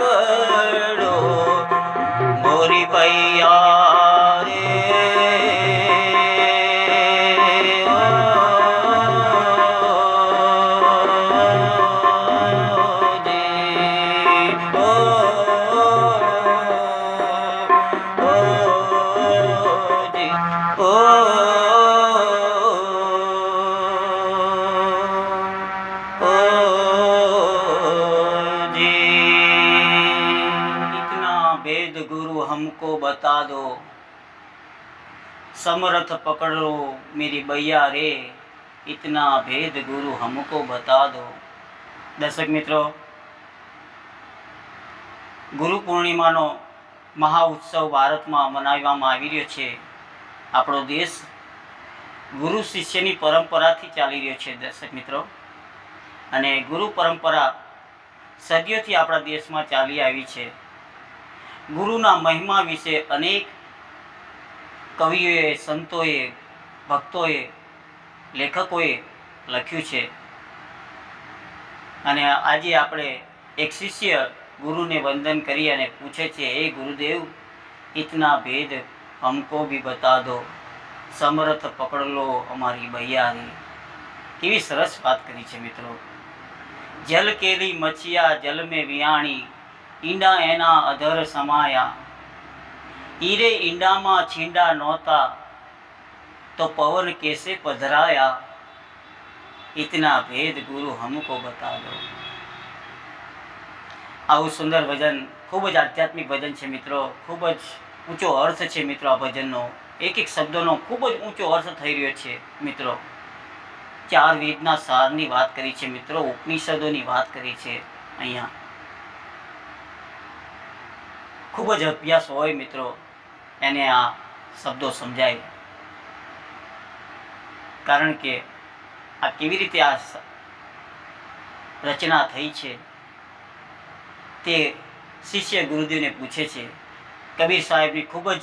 पकड़ो मोरी भैया बता दो समर्थ पकड़ लो मेरी बैया रे इतना भेद गुरु हमको बता दो દર્શક મિત્રો ગુરુ પૂર્ણિમાનો મહા ઉત્સવ ભારતમાં મનાવવામાં આવી રહ્યો છે આપણો દેશ ગુરુ શિષ્યની પરંપરાથી ચાલી રહ્યો છે દર્શક મિત્રો અને ગુરુ પરંપરા સદીઓથી આપણા દેશમાં ચાલી આવી છે ગુરુના મહિમા વિશે અનેક કવિઓએ, સંતોએ, ભક્તોએ, લેખકોએ લખ્યું છે. અને આજે આપણે એક શિષ્ય ગુરુને વંદન કરી અને પૂછે છે, હે ગુરુદેવ, ઇતના ભેદ હમકો ભી બતા દો. સમર્થ પકડ લો અમારી બૈયારી. કેવી સરસ વાત કરી છે મિત્રો. જલ કેરી મચ્છિયા જલ મેં વિયાણી ઈંડા એના અધર સમાયા. ઈરે ઈંડામાં છીંડા નહોતા, તો પવન કેસે પધરાયા? ઇતના ભેદ ગુરુ હમકો બતા દો આવું સુંદર ભજન, ખૂબ જ આધ્યાત્મિક ભજન છે મિત્રો. ખૂબ જ ઊંચો અર્થ છે મિત્રો આ ભજનનો. એક એક શબ્દનો ખૂબ જ ઊંચો અર્થ થઈ રહ્યો છે મિત્રો. ચાર વેદના સારની વાત કરી છે મિત્રો, ઉપનિષદોની વાત કરી છે અહીંયા. ખૂબ જ અભ્યાસ હોય મિત્રો, એને આ શબ્દો સમજાય. કારણ કે આ કેવી રીતે આ રચના થઈ છે, તે શિષ્ય ગુરુદેવને પૂછે છે. કબીર સાહેબની ખૂબ જ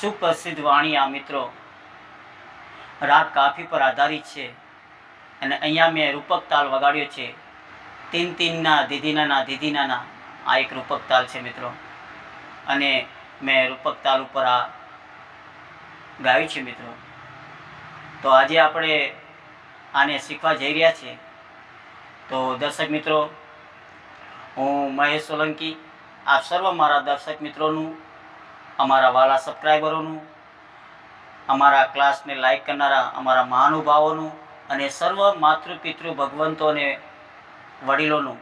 સુપ્રસિદ્ધ વાણી આ મિત્રો, રાગ કાફી પર આધારિત છે. અને અહીંયા મેં રૂપક તાલ વગાડ્યો છે. તીન તીનના, દીદીનાના દીદીનાના આ એક રૂપક તાલ છે મિત્રો. અને મેં રૂપક તાલ ઉપર આ ગાયું છે મિત્રો. તો આજે આપણે આને શીખવા જઈ રહ્યા છીએ. તો દર્શક મિત્રો, હું મહેશ સોલંકી, આપ સર્વ મારા દર્શક મિત્રોનું, અમારા વાલા સબસ્ક્રાઈબરોનું અમારા ક્લાસને લાઈક કરનારા અમારા મહાનુભાવોનું અને સર્વ માતૃ પિતૃ ભગવંતો અને વડીલોનું,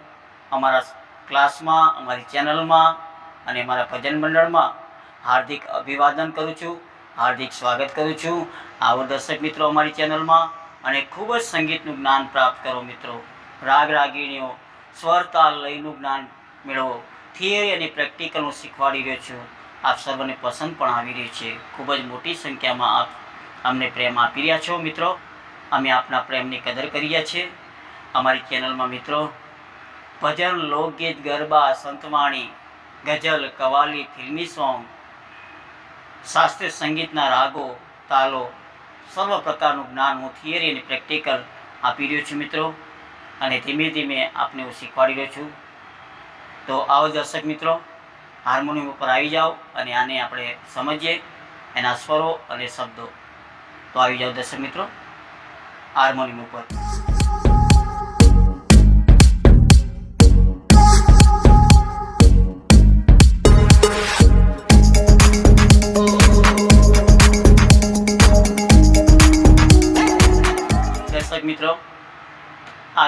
અમારા ક્લાસમાં, અમારી ચેનલમાં અને અમારા ભજન મંડળમાં હાર્દિક અભિવાદન કરું છું, હાર્દિક સ્વાગત કરું છું. આવો દર્શક મિત્રો અમારી ચેનલમાં અને ખૂબ જ સંગીતનું જ્ઞાન પ્રાપ્ત કરો મિત્રો. રાગ રાગીણીઓ સ્વર તાલ લયનું જ્ઞાન મેળવો. થિયરી અને પ્રેક્ટિકલનું શીખવાડી રહ્યો છું. આપ સર્વને પસંદ પણ આવી રહ્યું છે. ખૂબ જ મોટી સંખ્યામાં આપ અમને પ્રેમ આપી રહ્યા છો મિત્રો. અમે આપના પ્રેમની કદર કરીએ છીએ. અમારી ચેનલમાં મિત્રો ભજન લોકગીત ગરબા સંતવાણી, ગઝલ, કવાલી, ફિલ્મી સોંગ, શાસ્ત્રીય સંગીતના રાગો, તાલો, સર્વ પ્રકારનું જ્ઞાન હું થિયરી અને પ્રેક્ટિકલ આપી રહ્યો છું મિત્રો. અને ધીમે ધીમે આપને હું શીખવાડી રહ્યો છું. તો આવો દર્શક મિત્રો, હાર્મોનિયમ ઉપર આવી જાઓ અને આને આપણે સમજીએ એના સ્વરો અને શબ્દો. તો આવી જાઓ દર્શક મિત્રો, હાર્મોનિયમ ઉપર.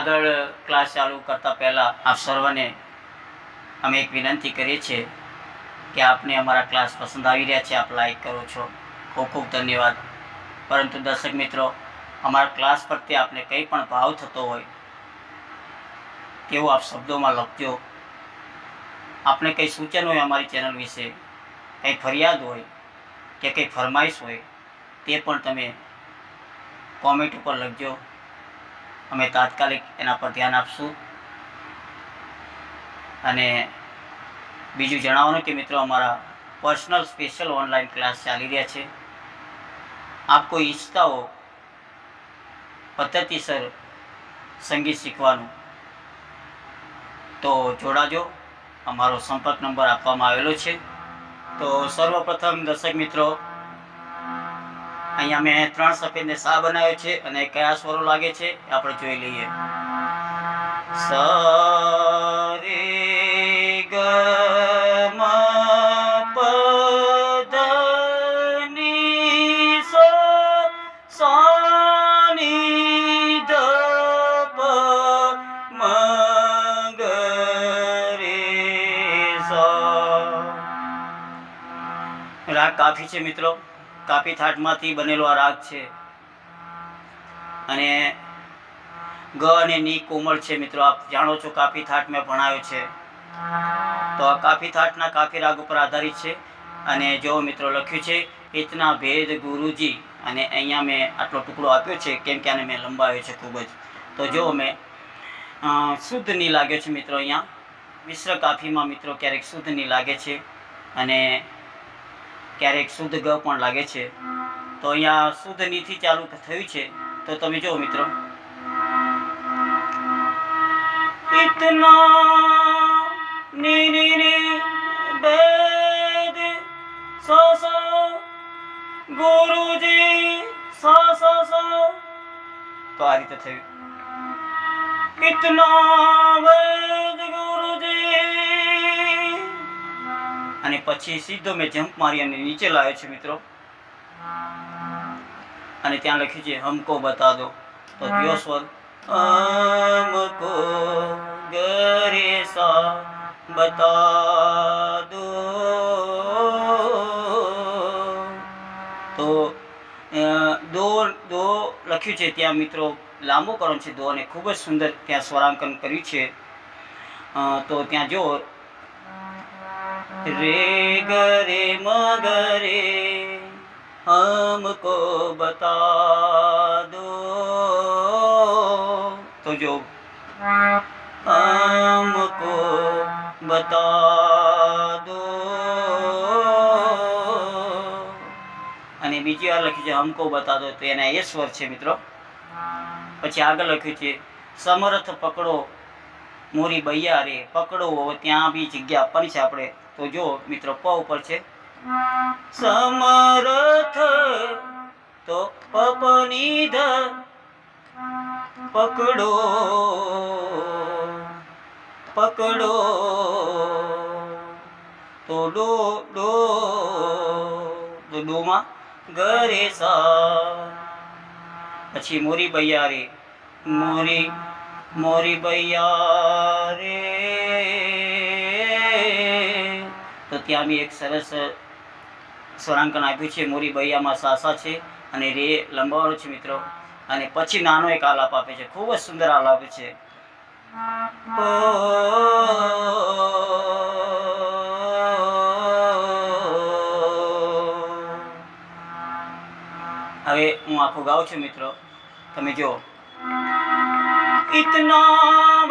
આગળ ક્લાસ ચાલુ કરતા પહેલાં આપ સર્વને અમે એક વિનંતી કરીએ છીએ કે આપને અમારા ક્લાસ પસંદ આવી રહ્યા છે, આપ લાઈક કરો છો. ખૂબ ખૂબ ધન્યવાદ. પરંતુ દર્શક મિત્રો, અમારા ક્લાસ પ્રત્યે આપને કંઈ પણ ભાવ થતો હોય, તેવો આપ શબ્દોમાં લખજો. આપને કંઈ સૂચન હોય અમારી ચેનલ વિશે, કંઈ ફરિયાદ હોય કે કંઈ ફરમાઈશ હોય, તે પણ તમે કોમેન્ટ ઉપર લખજો. અમે તાત્કાલિક એના પર ધ્યાન આપશું. અને બીજું જણાવવાનું કે મિત્રો, અમારા પર્સનલ સ્પેશિયલ ઓનલાઈન ક્લાસ ચાલી રહ્યા છે. આપ કોઈ ઈચ્છતા હો પદ્ધતિસર સંગીત શીખવાનું, તો જોડાજો. અમારો સંપર્ક નંબર આપવામાં આવેલો છે. તો સર્વપ્રથમ દર્શક મિત્રો અહીંયા મેં ત્રણ સફેદને સા બનાવ્યો છે અને કયા સ્વરો લાગે છે આપણે જોઈ લઈએ. સ રે ગ મ પ ધ ની સ. સ ની ધ પ મ ગ રે કાફી છે મિત્રો? કાફી થાટમાંથી બનેલો આ રાગ છે. અને ગ અને ની કોમળ છે મિત્રો, આપ જાણો છો કાફી થાટ મેં ભણાવ્યો છે. તો આ કાફી થાટના કાફી રાગ ઉપર આધારિત છે. અને જો મિત્રો લખ્યું છે, ઇતના ભેદ ગુરુજી, અને અહીંયા મેં આટલો ટુકડો આપ્યો છે, કેમ કે આને મેં લંબાવ્યો છે ખૂબ જ. તો જો મેં શુદ્ધની લાગ્યો છે મિત્રો અહીંયા. મિશ્ર કાફીમાં મિત્રો ક્યારેક શુદ્ધની લાગે છે. અને ક્યારેક શુદ્ધ ગ પણ લાગે છે. તો અહીંયા શુદ્ધ નીથી ચાલુ થયું છે. તો તમે જુઓ મિત્રો. ઇતના ની ની ની વેદ સો સો ગુરુજી સો સો સો તો આ રીતે થયું. કિતના વેદ ગુરુજી પછી સીધો મેં જમ્પ મારી અને નીચે લાવ્યો છે મિત્રો. અને ત્યાં લખ્યું છે હમકો બતા દો. તો કયો સ્વર હમકો ગરે સા બતા દો. તો દો દો લખ્યું છે ત્યાં મિત્રો લાંબો કરણ છે દો અને ખૂબ જ સુંદર ત્યાં સ્વરાંકન કર્યું છે. તો ત્યાં જો રે ગરે મગરે हमको बता दो तो जो हमको बता दो અને બીજી વાર લખ્યું છે હમકો બતા દો તો એના એ સ્વર છે મિત્રો પછી આગળ લખ્યું છે સમર્થ પકડો મોરી બૈયા રે પકડો હવે ત્યાં બી જગ્યા આપવાની છે આપણે તો જો મિત્રો પ ઉપર છે. સમરથ તો પપની ધ પકડો. પકડો. તો ડો ડો તો ડોમાં ગરે સા. પછી મોરી બૈયા રે મોરી મોરી બૈયા રે તો ત્યાં મેં એક સરસ સ્વરાંકન આપ્યું છે. મોરી બૈયામાં સાસા છે અને રે લંબાવાળો છે મિત્રો. અને પછી નાનો એક આલાપ આપે છે. ખૂબ જ સુંદર આલાપ છે. હવે હું આખું ગાઉં છું મિત્રો. તમે જો ઇતના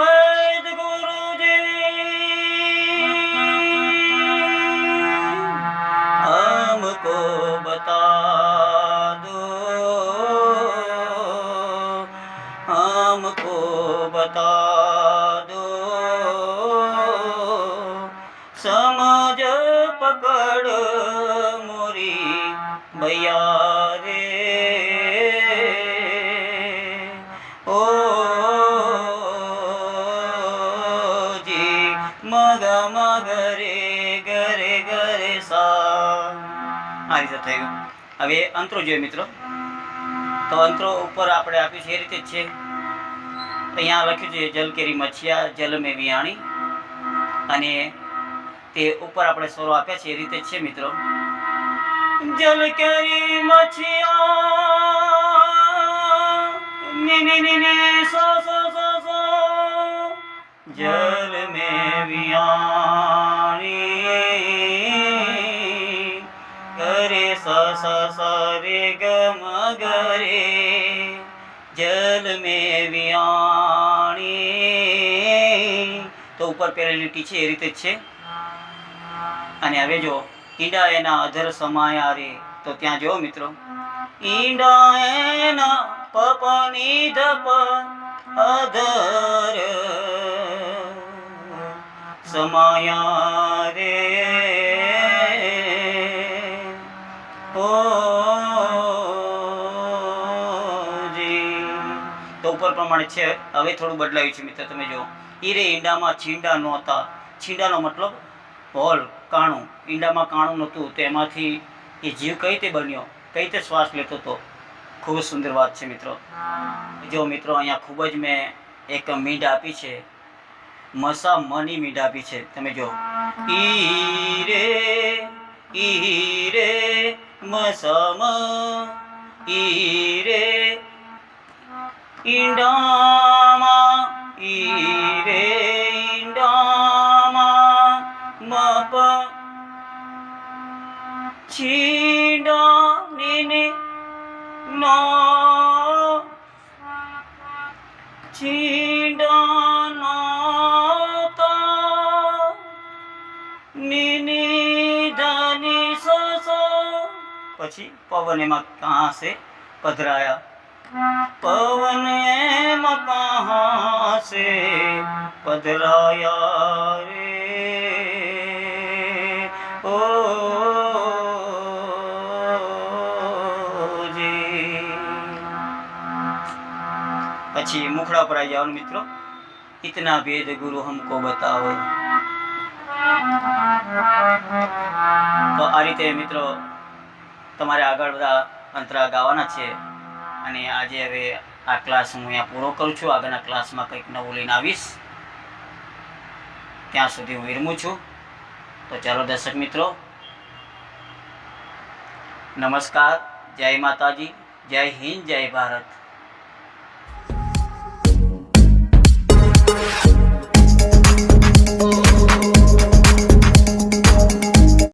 થયું. હવે અંતરો જોઈએ મિત્રો. તો અંતરો ઉપર આપણે આપ્યું છે એ રીતે જ છે. અહીંયા લખ્યું છે જલકેરી મચ્છિયા, જલ મેં વિયાણી. અને તે ઉપર આપણે સ્વરો આપ્યા છે એ રીતે જ છે મિત્રો. જલકેરી મચ્છિયા, ને સો સો સો સો. જલ મે વિયાણી. સ સ સ રે ગ મ ગરે જલ में વિયાણી તો ઉપર પહેલી લીટી છે, એ રીતે જ છે. અને હવે જો, ઈંડા એના અધર સમાયા રે, તો ત્યાં જો મિત્રો. ઈંડા એના પપની ધપ અધર સમાયા રે. પ્રમાણે છે. હવે થોડું બદલાયું છે મિત્ર, તમે જુઓ. ઈરે ઈંડામાં છીંડા નહોતા. છીંડાનો મતલબ હોલ, કાણું. ઈંડામાં કાણું નહોતું, તો એમાંથી એ જીવ કઈ રીતે બન્યો? કઈ રીતે શ્વાસ લેતો હતો? ખૂબ સુંદર વાત છે મિત્રો. જો મિત્રો, અહીંયા ખૂબ જ મેં એક મીંડ આપી છે. મસા મની મીંડ આપી છે. તમે જો ઈ રે ઈ રે મસમ ઈ ઈંડામાં ઈ રે ઈંડામાં, મપ છીંડા ને નો છીંડાનો તો નીની પછી પવન એમાં કાં સે પધરાયા. પવન એમ કહાસે પધરાયા રે. ઓ પછી મુખડા પર આવી જાઓ મિત્રો. ઇતના ભેદ ગુરુ હમકો બતાવો. તો આ રીતે મિત્રો તમારે આગળ બધા અંતરા ગાવાના છે. અને આજે હવે આ ક્લાસ હું અહીંયા પૂરો કરું છું. આગળના ક્લાસમાં કંઈક નવું લઈને આવીશ. ત્યાં સુધી હું વિરમું છું. તો ચાલો દર્શક મિત્રો, નમસ્કાર. જય માતાજી. જય હિન્દ, જય ભારત.